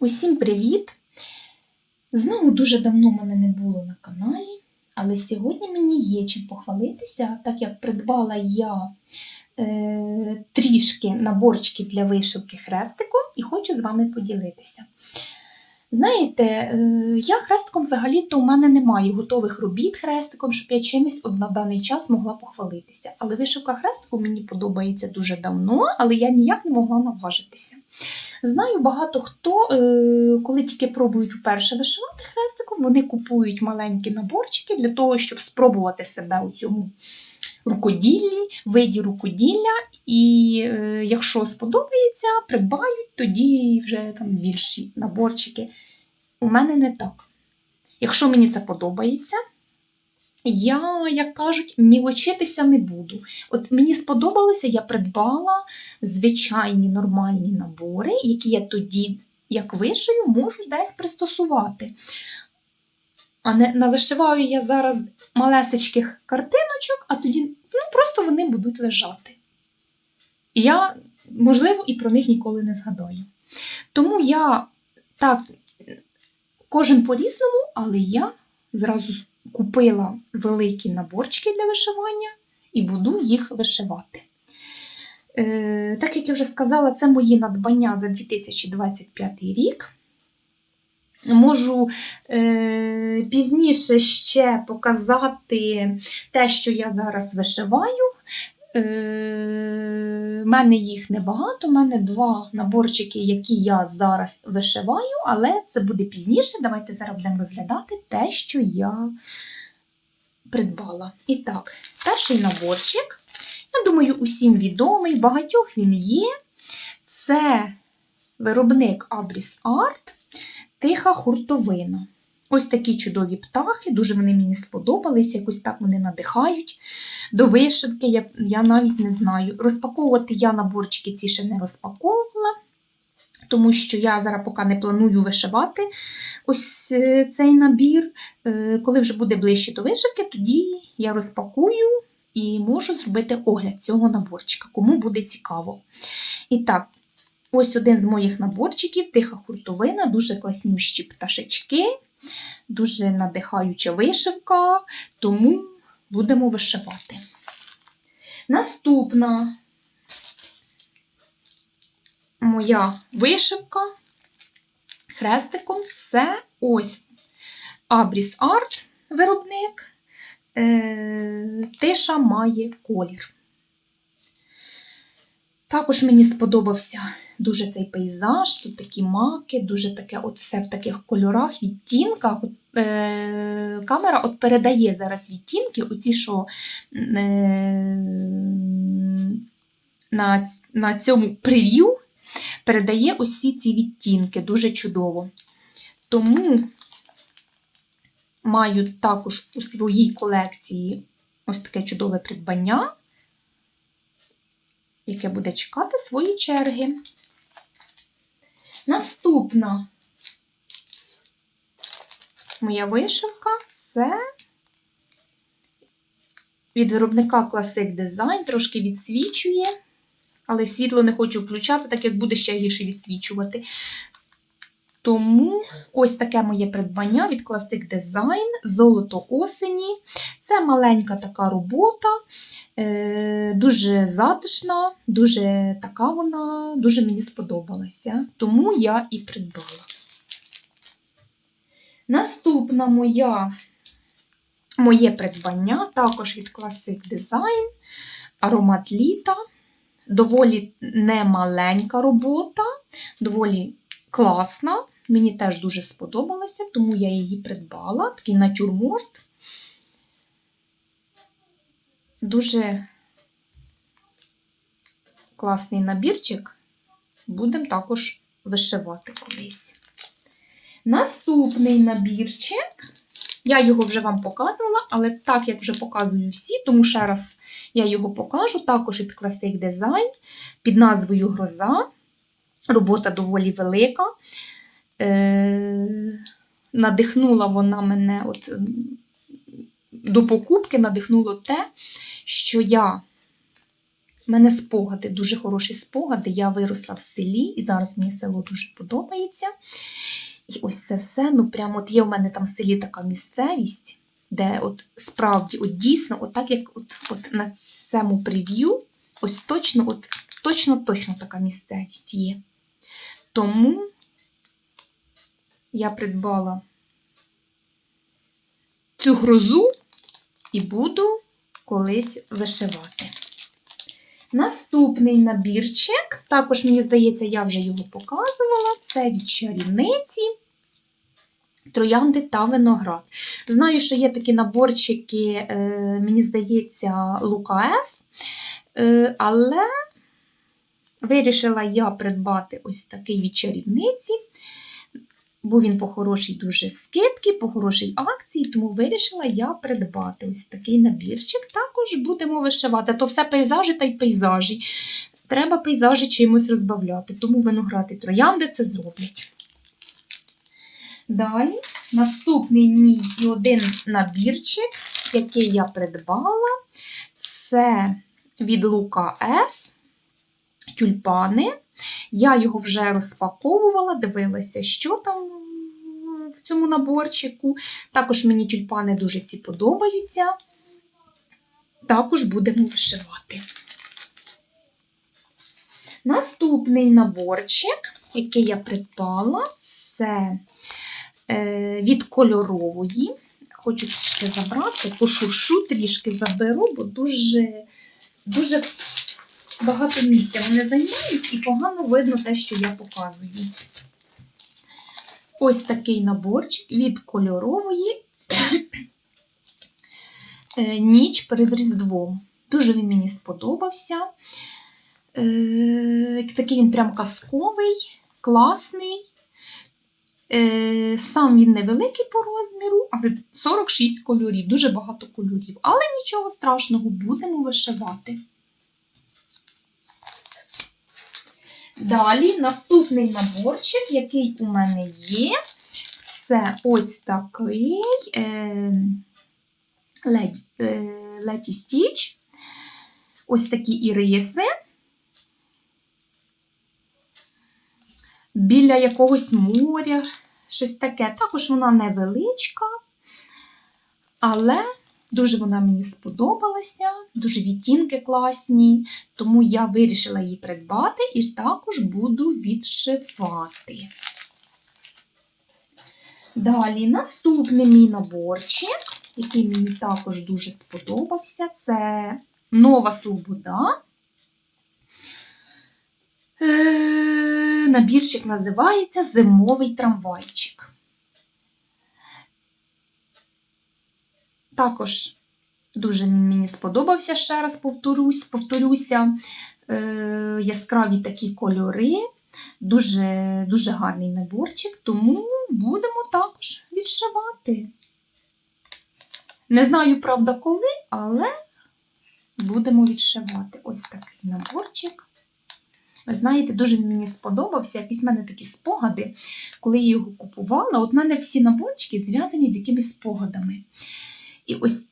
Усім привіт! Знову дуже давно мене не було на каналі, але сьогодні мені є чим похвалитися, так як придбала я е, трішки наборчиків для вишивки хрестиком і хочу з вами поділитися. Знаєте, е, я хрестиком взагалі-то у мене немає готових робіт хрестиком, щоб я чимось на даний час могла похвалитися. Але вишивка хрестиком мені подобається дуже давно, але я ніяк не могла наважитися. Знаю багато хто, е, коли тільки пробують вперше вишивати хрестиком, вони купують маленькі наборчики для того, щоб спробувати себе у цьому рукоділлі, виді рукоділля. І е, якщо сподобається, придбають тоді вже там більші наборчики. У мене не так. Якщо мені це подобається, я, як кажуть, мілочитися не буду. От мені сподобалося, я придбала звичайні нормальні набори, які я тоді, як вишию, можу десь пристосувати. А не навишиваю я зараз малесечких картиночок, а тоді ну, просто вони будуть лежати. І я, можливо, і про них ніколи не згадаю. Тому я так, кожен по-різному, але я зразу купила великі наборчики для вишивання і буду їх вишивати. Е, так як я вже сказала, це мої надбання за 2025 рік. Можу е, пізніше ще показати те, що я зараз вишиваю. Е, мене їх небагато, в мене два наборчики, які я зараз вишиваю, але це буде пізніше. Давайте зараз будемо розглядати те, що я придбала. І так, перший наборчик, я думаю, усім відомий, багатьох він є. Це виробник Abris Art, тиха хуртовина. Ось такі чудові птахи, дуже вони мені сподобались, якось так вони надихають. До вишивки я, я навіть не знаю. Розпаковувати я наборчики ці ще не розпаковувала, тому що я зараз поки не планую вишивати ось е, цей набір. Е, Коли вже буде ближче до вишивки, тоді я розпакую і можу зробити огляд цього наборчика, кому буде цікаво. І так, ось один з моїх наборчиків тиха хуртовина, дуже класнющі пташечки. Дуже надихаюча вишивка, тому будемо вишивати. Наступна моя вишивка хрестиком це ось Abris Art виробник. Е, Тиша має колір. Також мені сподобався дуже цей пейзаж, тут такі маки, дуже таке от все в таких кольорах, відтінках. От, е, Камера от передає зараз відтінки, оці, що е, на, на цьому прев'ю передає усі ці відтінки дуже чудово. Тому маю також у своїй колекції ось таке чудове придбання яке буде чекати свої черги. Наступна моя вишивка це від виробника Classic Design, трошки відсвічує, але світло не хочу включати, так як буде ще гірше відсвічувати. Тому ось таке моє придбання від Classic Design Золото осені. Це маленька така робота, е, дуже затишна, дуже така вона, дуже мені сподобалася. Тому я і придбала. Наступна моя, моє придбання також від Classic Design, аромат літа. Доволі немаленька робота, доволі класна. Мені теж дуже сподобалася, тому я її придбала. Такий натюрморт. Дуже класний набірчик. Будемо також вишивати колись. Наступний набірчик. Я його вже вам показувала, але так як вже показую всі, тому ще раз я його покажу. Також від Classic Design під назвою Гроза. Робота доволі велика. Е, Надихнула вона мене от до покупки, надихнуло те, що я У мене спогади, дуже хороші спогади. Я виросла в селі, і зараз мені село дуже подобається. І ось це все. Ну, прямо от є в мене там в селі така місцевість, де от справді, от дійсно, от так як от, от на цьому прев'ю, ось точно, от точно, точно така місцевість є. Тому я придбала цю грозу і буду колись вишивати. Наступний набірчик, також, мені здається, я вже його показувала. Це від чарівниці, троянди та виноград. Знаю, що є такі наборчики, е, мені здається, Лукас, е, але вирішила я придбати ось такий від чарівниці, бо він по хорошій дуже скидці, по хорошій акції, тому вирішила я придбати ось такий набірчик. Також будемо вишивати. То все пейзажі та й пейзажі. Треба пейзажі чимось розбавляти, тому виноград і троянди це зроблять. Далі, наступний мій один набірчик, який я придбала, це від Лука С. Тюльпани. Я його вже розпаковувала, дивилася, що там в цьому наборчику. Також мені тюльпани дуже ці подобаються. Також будемо вишивати. Наступний наборчик, який я придбала, це е, від кольорової. Хочу трішки забрати, пошушу, трішки заберу, бо дуже, дуже багато місця вони займають і погано видно те, що я показую. Ось такий наборчик від кольорової е, ніч перед Різдвом. Дуже він мені сподобався. Е, Такий він прям казковий, класний. Е, Сам він невеликий по розміру, але 46 кольорів, дуже багато кольорів. Але нічого страшного, будемо вишивати. Далі наступний наборчик, який у мене є, це ось такий е, леді, е, Стіч. Ось такі іриси. Біля якогось моря, щось таке. Також вона невеличка, але Дуже вона мені сподобалася, дуже відтінки класні, тому я вирішила її придбати і також буду відшивати. Далі наступний мій наборчик, який мені також дуже сподобався, це Нова Слобода. Е, Набірчик називається Зимовий трамвайчик. Також дуже мені сподобався, ще раз повторюсь, повторюся. Е, яскраві такі кольори, дуже, дуже гарний наборчик, тому будемо також відшивати. Не знаю, правда, коли, але будемо відшивати ось такий наборчик. Ви знаєте, дуже мені сподобався. Якісь в мене такі спогади, коли я його купувала. От в мене всі наборчики зв'язані з якимись спогадами. І ось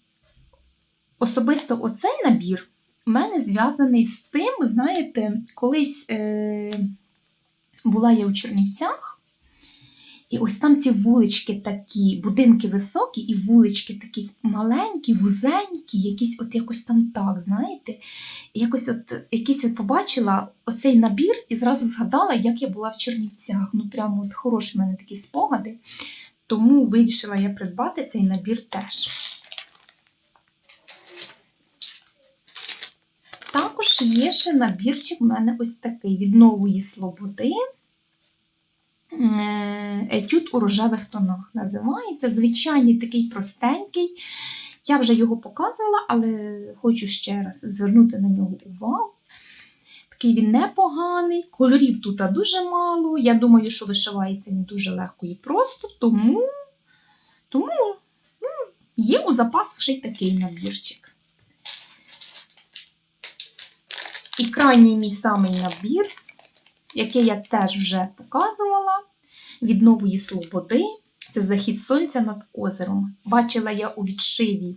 особисто оцей набір в мене зв'язаний з тим, знаєте, колись е, була я у Чернівцях, і ось там ці вулички такі, будинки високі, і вулички такі маленькі, вузенькі, якісь от якось там так, знаєте. І якось от якийсь от побачила оцей набір і зразу згадала, як я була в Чернівцях. Ну, прямо от хороші в мене такі спогади. Тому вирішила я придбати цей набір теж. Також є ще набірчик у мене ось такий від нової слободи. Е, Етюд у рожевих тонах називається. Звичайний такий простенький. Я вже його показувала, але хочу ще раз звернути на нього увагу. Такий він непоганий, кольорів тут дуже мало. Я думаю, що вишивається не дуже легко і просто, тому, тому ну, є у запасах ще й такий набірчик. І крайній мій самий набір, який я теж вже показувала від нової Слободи. Це захід сонця над озером. Бачила я у відшиві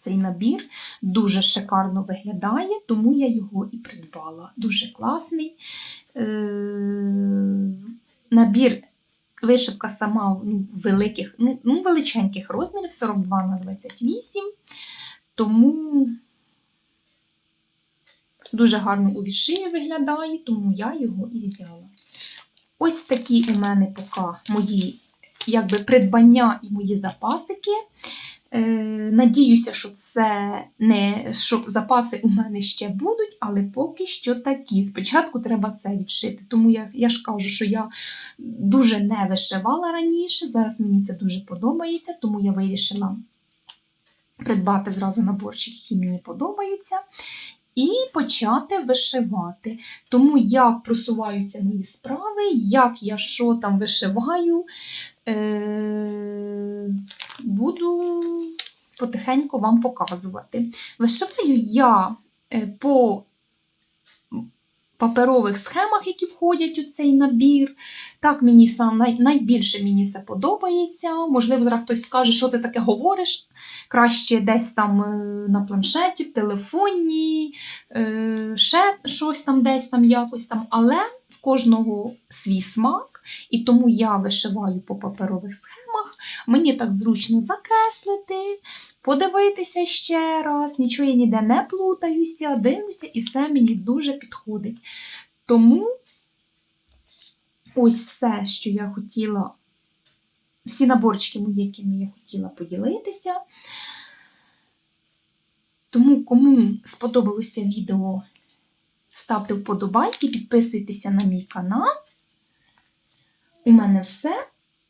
цей набір. Дуже шикарно виглядає, тому я його і придбала. Дуже класний. Е, Набір, вишивка сама ну, великих, ну, ну, величеньких розмірів 42 на 28. Тому дуже гарно у вішиї виглядає, тому я його і взяла. Ось такі у мене поки мої якби, придбання і мої запасики. Е, надіюся, що це не що запаси у мене ще будуть, але поки що такі. Спочатку треба це відшити. Тому я, я ж кажу, що я дуже не вишивала раніше. Зараз мені це дуже подобається, тому я вирішила придбати зразу наборчик, які мені подобаються. І почати вишивати. Тому як просуваються мої справи, як я що там вишиваю, е- буду потихеньку вам показувати. Вишиваю я е, по паперових схемах, які входять у цей набір. Так, мені най, найбільше мені це подобається. Можливо, зараз хтось скаже, що ти таке говориш. Краще десь там е, на планшеті, в телефоні, е, ще щось там десь там якось там. Але кожного свій смак, і тому я вишиваю по паперових схемах. Мені так зручно закреслити, подивитися ще раз, нічого я ніде не плутаюся, дивлюся, і все мені дуже підходить. Тому ось все, що я хотіла, всі наборчики мої, якими я хотіла поділитися. Тому, кому сподобалося відео, ставте вподобайки, підписуйтеся на мій канал. У мене все.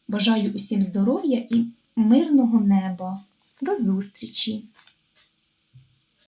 Бажаю усім здоров'я і мирного неба. До зустрічі!